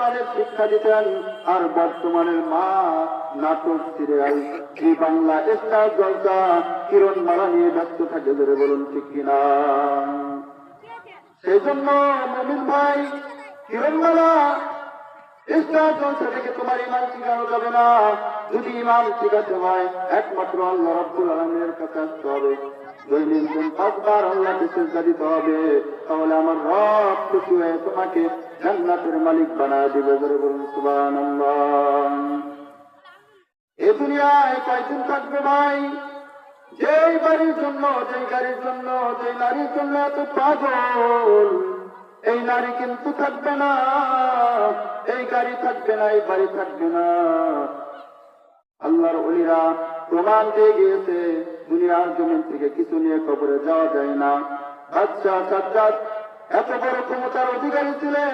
কোরআনের শিক্ষা দিতেন, আর বর্তমানের মা নাটক serial Zee Bangla Star Jalsha কিরণ মারা নিয়ে ব্যস্ত থাকে, ধরে বলুন ঠিক কিনা? সেই জন্য মমিন ভাই থেকে তোমার ইমান যাবে না যদি ইমান হয় একমাত্র আল্লাহ রব্বুল আলমের আসতে হবে জান্নাতের মালিক দিবে এ দুনিয়ায় কয়দিন থাকবে ভাই যেই বাড়ির জন্য যেই গাড়ির জন্য নারীর জন্য এত পাগল এই নারী কিন্তু থাকবে না। গাড়ি থাকবে না, এই বাড়ি থাকবে না। আল্লাহর অলিরা প্রমাণ দিয়ে গিয়েছে, দুনিয়ার জমিন থেকে কিছু নিয়ে কবরে যাওয়া যায় না। বাচ্চা সাজ্জাদ এত বড় ক্ষমতার অধিকারী ছিলেন।